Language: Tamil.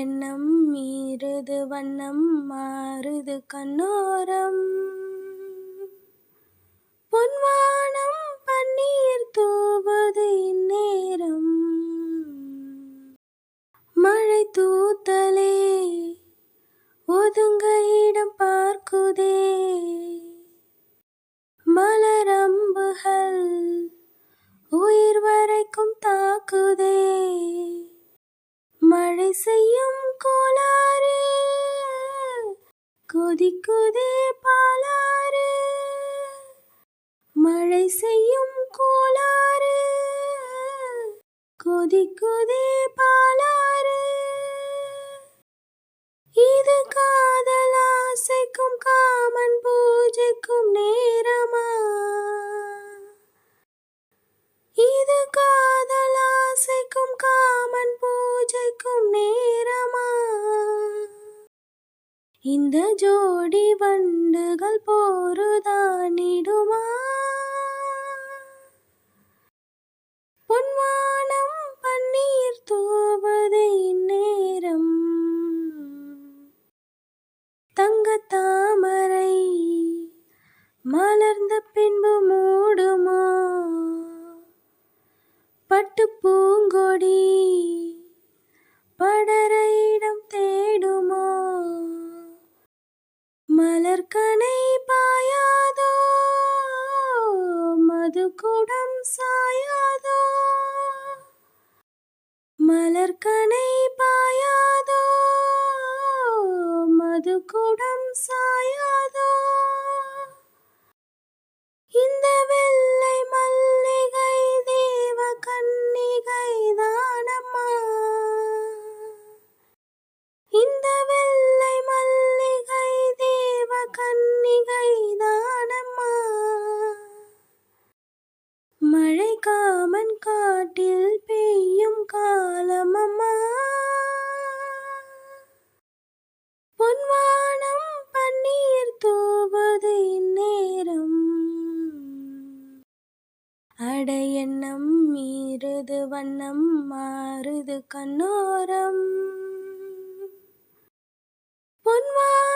எண்ணம் மீறுது வண்ணம் மாறுது கண்ணோரம். பொன்வானம் பன்னீர் தூவது இந்நேரம். மழை தூத்தலே ஒதுங்க இடம் பார்க்குதே. மழை செய்யும் கோளாறு. கொதிக்குதே பாலாறு. மழை செய்யும் கோளாறு. கொதிக்குதே பா இந்த ஜோடி வண்டுகள் போருதானிடுமா? பொன்வானம் பன்னீர் தூவது நேரம். தங்க தாமரை மலர்ந்த பின்பு மலர்கனை பாயாதோ? மதுகுடம் சாயாதோ? மலர்கனை பாய காட்டில் பெய்யும் காலமம்மா. பொன்வானம் பன்னீர் தூவது இந்நேரம். அடையண்ணம் மீறுது வண்ணம் மாறுது கண்ணோரம். பொன்வானம்